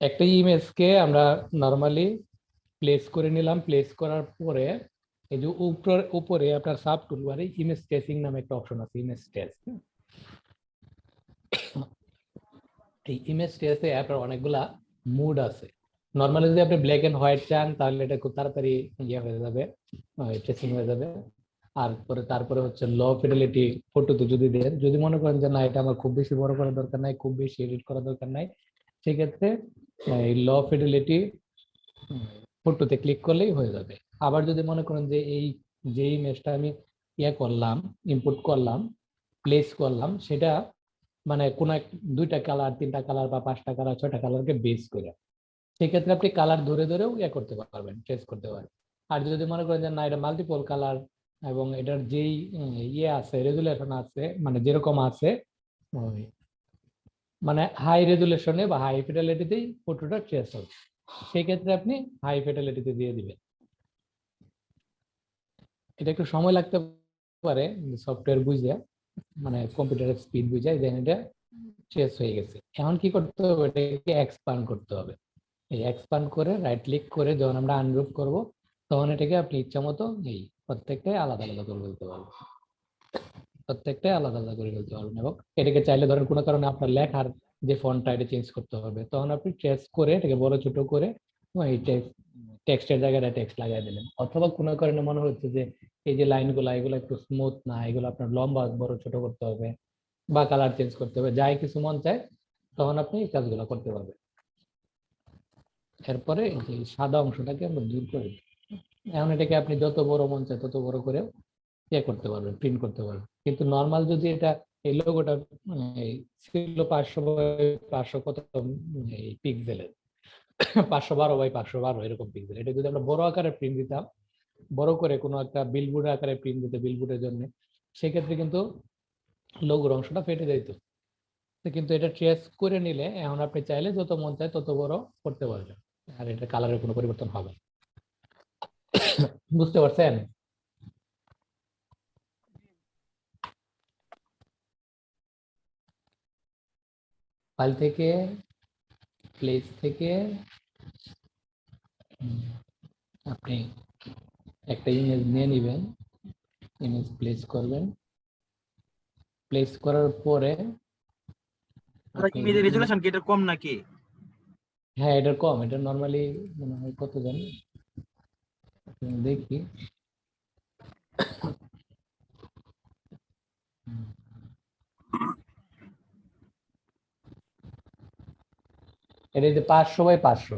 একটা ইমেজকে আমরা normally place করে নিলাম। প্লেস করার পরে এই যে উপর, উপরে আপনার সাব টুলবারে ইমেজ ট্রেসিং নামে একটা অপশন আছে ইমেজ ট্রেস এই ইমেজ ট্রেসে আপনার অনেকগুলা মুড আছে। নর্মালি যদি আপনি ব্ল্যাক এন্ড হোয়াইট চান, তাহলে এটা খুব তাড়াতাড়ি ইয়ে হয়ে যাবে ট্রেসিং হয়ে যাবে। আর পরে, তারপরে হচ্ছে ল ফিডেলিটি ফটোতে যদি দেন, যদি মনে করেন যে না, এটা আমার খুব বেশি বড় করার দরকার নাই, খুব বেশি এডিট করার দরকার নাই, সেক্ষেত্রে এই ল ফিডেলিটি ফটোতে ক্লিক করলেই হয়ে যাবে। আবার যদি মনে করেন যে এই যে ইমেজটা আমি ইয়ে করলাম ইনপুট করলাম প্লেস করলাম সেটা মানে কোন এক দুইটা কালার তিনটা কালার বা পাঁচটা কালার ছয়টা কালারকে বেস করে। সেক্ষেত্রে আপনি কালার ধরে ধরেও ইয়ে করতে পারবেন ট্রেস করতে পারবেন। আর যদি মনে করেন যে না এটা মাল্টিপল কালার এবং এটার যেই ইয়ে আছে রেজুলেশন আছে মানে যেরকম আছে মানে হাই রেজুলেশনে বা হাই ফিডেলিটিতেই ফটোটা ট্রেস হবে। সেই ক্ষেত্রে আপনি হাই ফিডেলিটিতে দিয়ে দিবেন। এটা একটু সময় লাগতে পারে সফটওয়্যার বুঝে মানে কম্পিউটারের স্পিড বুঝে দেন এটা ট্রেস হয়ে গেছে। এখন কি করতে হবে? এটাকে এক্সপান্ড করতে হবে। এই এক্সপান্ড করে রাইট ক্লিক করে যখন আমরা আনগ্রুপ করব, তখন এটাকে আপনি ইচ্ছা মতো এই প্রত্যেকটাই আলাদা আলাদা করে ফেলতে পারবেন। প্রত্যেকটাই আলাদা আলাদা করে ফেলতে পারবেন এবং এটাকে চাইলে ধরেন কোনো কারণে আপনার লেখার যে ফন্টটা এটা চেঞ্জ করতে হবে। তখন আপনি ট্রেস করে, এটাকে বড় ছোট করে এই টেক্সটের জায়গাটা টেক্সট লাগাই দিলেন। অথবা কোনো কারণে মনে হচ্ছে যে এই যে লাইনগুলো এগুলো একটু স্মুথ না, এগুলো আপনার লম্বা, বড়, ছোট করতে হবে বা কালার চেঞ্জ করতে হবে, যাই কিছু মন চায়, তখন আপনি এই কাজগুলো করতে পারবেন। এরপরে যে সাদা অংশটাকে আমরা দূর করে। এখন এটাকে আপনি যত বড় মন চায়, তত বড় করে ইয়ে করতে পারবেন প্রিন্ট করতে পারবেন। কিন্তু নর্মাল যদি এটা এই লোগোটা ছিল পাঁচশো বাই পাঁচশো কত এই পিক্সেলের পাঁচশো বারো বাই পাঁচশো বারো এরকম পিক্সেল এটা যদি আমরা বড় আকারে প্রিন্ট দিতাম, বড় করে কোনো একটা বিলবোর্ড আকারে প্রিন্ট দিতে বিলবোর্ডের জন্য, সেক্ষেত্রে কিন্তু লোগোর অংশটা ফেটে যেত কিন্তু এটা ট্রেস করে নিলে এখন আপনি চাইলে যত মন চায় তত বড় করতে পারবেন। আর এটা কালারের কোনো পরিবর্তন হবে। বুঝতে পারছেন? ফাইল থেকে প্লেস থেকে আপনি একটা ইমেজ নিয়ে নেবেন ইমেজ প্লেস করবেন। প্লেস করার পরে ইমেজের রেজুলেশন কি? এটা কম নাকি? হ্যাঁ এটা কম। এটা নর্মালি মনে হয় কত জানি দেখি। এটা এই যে পাঁচশো বাই পাঁচশো?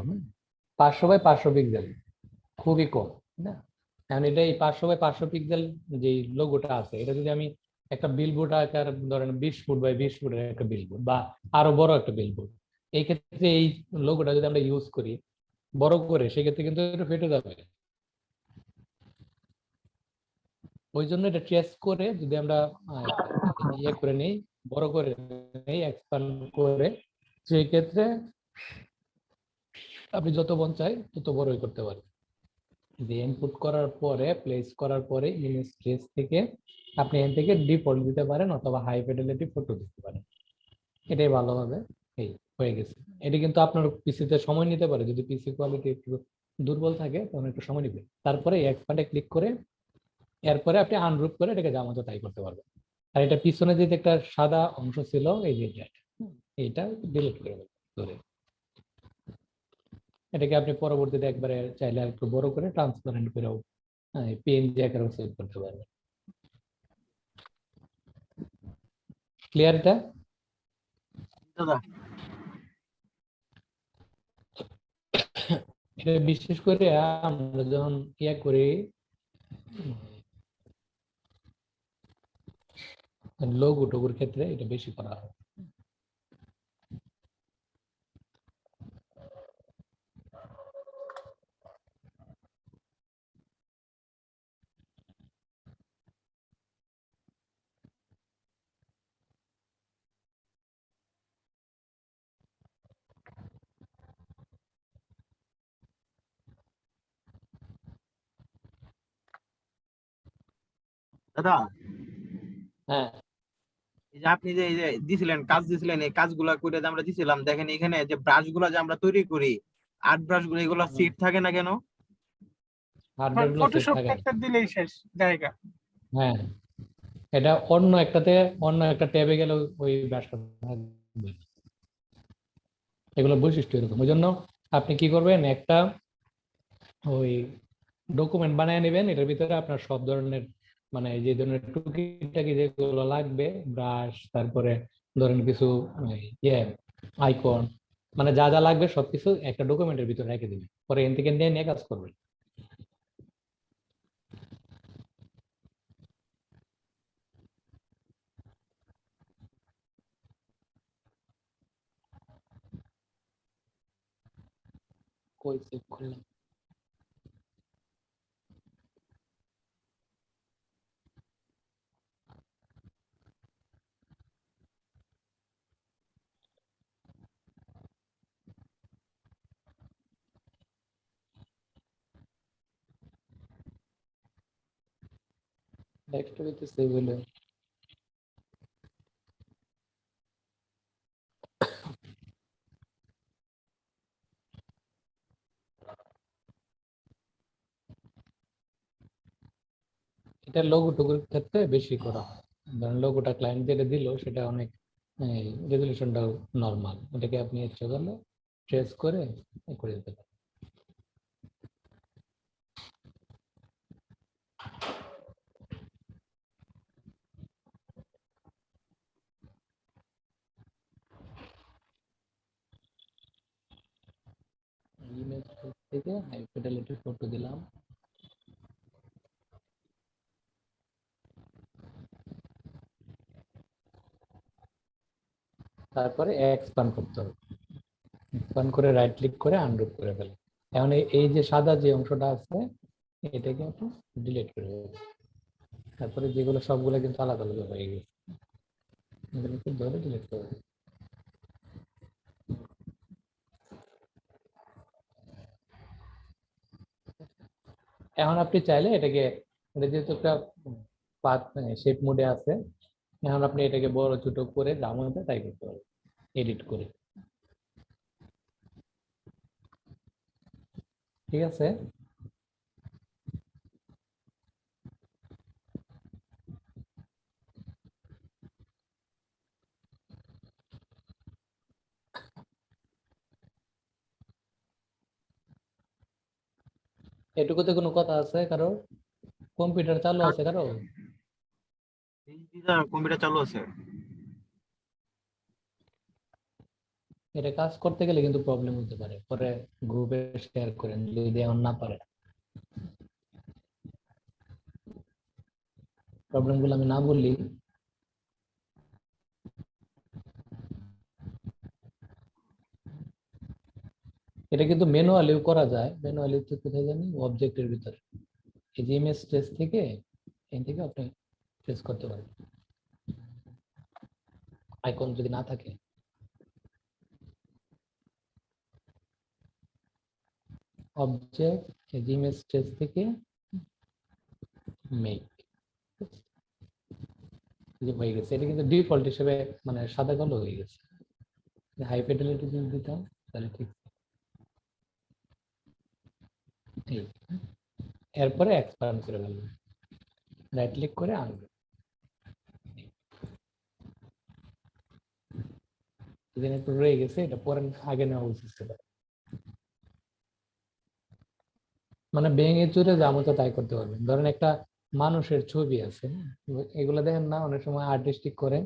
পাঁচশো বাই পাঁচশো পিক্সেল খুবই কম, না এখন এটা এই পাঁচশো বাই পাঁচশো পিক্সেল যে লোগোটা আছে, এটা যদি আমি একটা বিলবোর্ড আকার, ধরেন বিশ ফুট বাই বিশ ফুটের একটা বিলবোর্ড বা আরও বড় একটা বিলবোর্ড এই ক্ষেত্রে এই লোগোটা যদি আমরা ইউজ করি, বড় করে, সেক্ষেত্রে কিন্তু এটা ফেটে যাবে ওই জন্য এটা ট্রেস করে যদি আমরা ইয়ে করে নেই, বড় করে নেই এক্সপান্ড করে সেই ক্ষেত্রে আপনি যত মন চাই তত বড়ই করতে পারবেন দিয়ে ইনপুট করার পরে প্লেস করার পরে ইমেজ ট্রেস থেকে আপনি এখান থেকে ডিফল্ট দিতে পারেন অথবা হাই ফিডেলিটি ফটো দিতে পারেন। এটাই ভালো হবে এই হয়ে গেছে। এটা কিন্তু আপনার পিসিতে সময় নিতে পারে। যদি পিসি কোয়ালিটি একটু দুর্বল থাকে তখন একটু সময় নিবে। তারপরে এক্সপান্ডে ক্লিক করে এরপরে আপনি আনরুপ করে এটাকে যা মতো তাই করতে পারবেন। আর এটা পিছনে যে একটা সাদা অংশ ছিল এই যে এটা, ডিলিট করে ধরে। এটাকে আপনি পরবর্তীতে একবারে চাইলে একটু বড় করে ট্রান্সপারেন্ট করেও পিএনজি আকারেও সেভ করতে পারবেন। ক্লিয়ার এটা দাদা। এটা বিশেষ করে আমরা যখন ইয়া করি লোগো টোগোর ক্ষেত্রে এটা বেশি করা হয়। দাদা? হ্যাঁ। এই যে আপনি যে এই যে দিছিলেন কাজ দিছিলেন এই কাজগুলা করে যে আমরা দিছিলাম দেখেন এখানে যে ব্রাশগুলা যে আমরা তৈরি করি আর্ট ব্রাশগুলো এগুলো সিট থাকে না কেন? ফটোশপ একটা দিলেই শেষ জায়গা। হ্যাঁ। এটা অন্য একটাতে অন্য একটা ট্যাবে গেলে ওই- ওই ব্রাশটা থাকবে। এগুলো বৈশিষ্ট্য এরকম। ওই জন্য আপনি কি করবেন একটা ওই ডকুমেন্ট বানিয়ে নেবেন এটার ভিতরে আপনার সব ধরনের মানে যে ধরনের টুকিটাকি যেগুলো লাগবে ব্রাশ তারপরে ধরেন কিছু ইয়ে আইকন মানে যা যা লাগবে সবকিছু একটা ডকুমেন্টের ভিতরে রেখে দিবেন। পরে এন থেকে নিয়ে নিয়ে কাজ করবেন। কই করলাম। ডেস্কটপে সেভ হলো এটা ক্ষেত্রে বেশি করা হয়। ধরেন লোগোটা ক্লায়েন্ট যেটা দিল, সেটা অনেক রেজলিউশনটাও নর্মাল এটাকে আপনি ইচ্ছে করলে ট্রেস করে করে দিতে পারেন। ইমেজ থেকে হাই ফটো দিলাম। তারপরে এক্সপান্ড করতে হবে। এক্সপান্ড করে রাইট ক্লিক করে আনরুপ করে ফেলে। এখন এই- যে সাদা যে অংশটা আছে, এটাকে আপনি ডিলিট করে দেবেন তারপরে যেগুলো সবগুলো কিন্তু আলাদা আলাদা হয়ে গেছে। ধরে ডিলিট করে। এখন আপনি চাইলে এটাকে, এটা যেহেতু একটা পাত শেপ মোডে আছে, এখন আপনি এটাকে বড় ছোট করে দাম মনে তাই করতে পারেন এডিট করে। ঠিক আছে? এটুকুতে কোনো কথা আছে কারও? কম্পিউটার চালু আছে কারও? কম্পিউটার চালু আছে। এটা কাজ করতে গেলে কিন্তু প্রবলেম হতে পারে। পরে গ্রুপে শেয়ার করেন যদি এমন না পারে। প্রবলেমগুলো আমি না বললি এটা কিন্তু ম্যানুয়ালিও করা যায়। ম্যানুয়ালি তো কোথায় জানি? অবজেক্টের ভিতরে। এই যে ইমেজ ট্রেস থেকে, এখান থেকে আপনি ট্রেস করতে পারেন। আইকন যদি না থাকে। অবজেক্ট ইমেজ ট্রেস থেকে মেক যে হয়ে গেছে। এটা কিন্তু ডিফল্ট হিসেবে মানে সাদা কালো হয়ে গেছে। হাই ফিডেলিটি যদি দিতাম, তাহলে ঠিক এই এরপরে এক্সপ্যান্ড করে ফেলবেন রাইট ক্লিক করে আনবেন এখানে একটু রয়ে গেছে, এটা পরে আগে নেওয়া উচিত ছিল। মানে ভেঙে চুরে যা মতো তাই করতে পারবেন। ধরেন একটা মানুষের ছবি আছে? এগুলো দেখেন না, অনেক সময় আর্টিস্টিক করে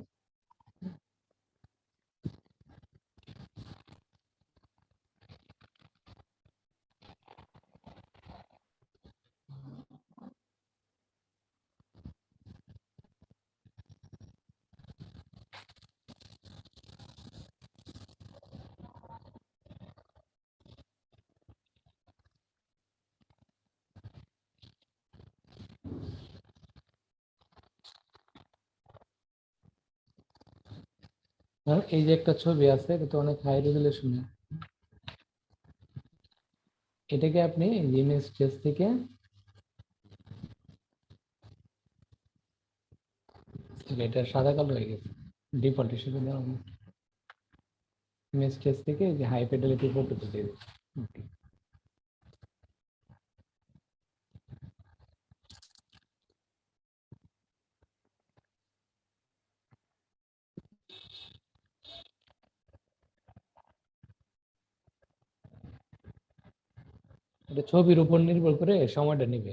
এই যে একটা ছবি আছে এটা তো অনেক হাই রেজুলেশনে এটাকে আপনি ইমেজ স্টেজ থেকে এটা সাদা কালো হয়ে গেছে ডিফল্ট হিসেবে দেওয়া ইমেজ স্টেজ থেকে যে হাই ফিডেলিটি ফটোতে দিয়ে ওকে এটা ছবির উপর নির্ভর করে সময়টা নেবে।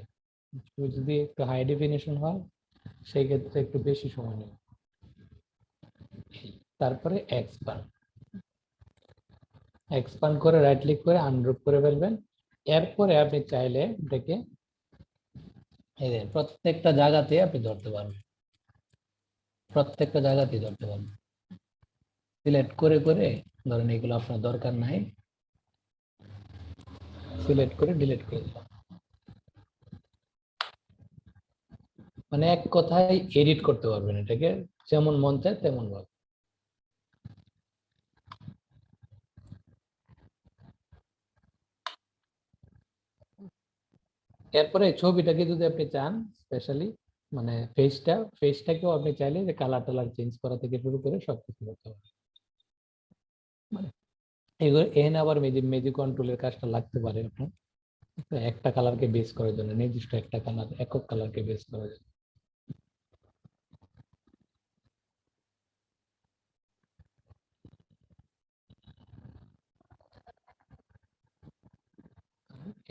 ছবি যদি একটু হাই ডেফিনেশন হয়, সেই ক্ষেত্রে একটু বেশি সময় নেবে। তারপরে এক্সপান্ড এক্সপান্ড করে রাইট ক্লিক করে আনগ্রুপ করে ফেলবেন। এরপরে আপনি চাইলে এটাকে প্রত্যেকটা জায়গাতে আপনি ধরতে পারবেন। প্রত্যেকটা জায়গাতেই ধরতে পারবেন। সিলেক্ট করে করে ধরেন এগুলো আপনার দরকার নাই। সিলেক্ট করে ডিলিট করে দিলাম। মানে এক কথায় এডিট করতে পারবেন এটাকে, যেমন মন চায় তেমন ভাবে এরপরে ছবিটাকে যদি আপনি চান স্পেশালি মানে ফেসটা ফেসটাকেও আপনি চাইলে যে কালার টালার চেঞ্জ করা থেকে শুরু করে সবকিছু করতে পারবেন মানে এগুলো এখানে আবার মেজি মেজি কন্ট্রোলের কাজটা লাগতে পারে আপনার। একটা কালারকে বেস করার জন্য, নির্দিষ্ট একটা কালার একক কালারকে বেস করার জন্য।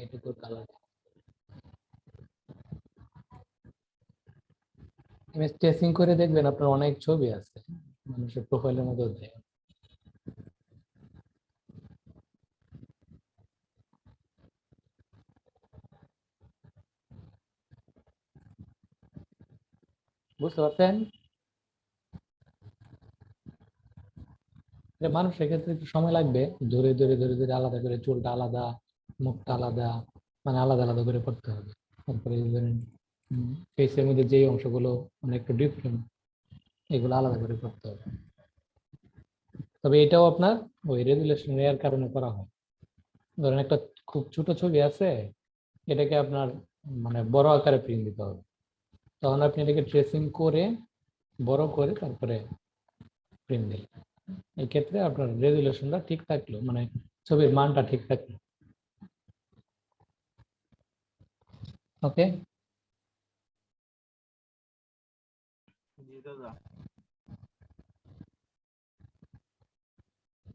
এটুকু কালার ইমেজ টেসিং করে দেখবেন আপনার অনেক ছবি আছে, মানুষের প্রোফাইলের মধ্যে দেয়। বুঝতে পারছেন? এটা মানুষের ক্ষেত্রে একটু সময় লাগবে, ধরে ধরে ধরে ধরে আলাদা করে চুলটা আলাদা, মুখটা আলাদা মানে আলাদা আলাদা করে করতে হবে। তারপরে ধরেন ফেসের মধ্যে যেই অংশগুলো মানে একটু ডিফারেন্ট এগুলো আলাদা করে করতে হবে। তবে এটাও আপনার ওই রেজুলেশন এর কারণে করা হয়। ধরেন একটা খুব ছোট ছবি আছে, এটাকে আপনার মানে বড় আকারে প্রিন্ট দিতে হবে। তখন আপনি এটাকে ট্রেসিং করে বড় করে তারপরে প্রিন্ট দিলেন। এই ক্ষেত্রে আপনার রেজুলেশনটা ঠিক থাকল মানে ছবির মানটা ঠিক থাকল। ওকে জি, দাদা।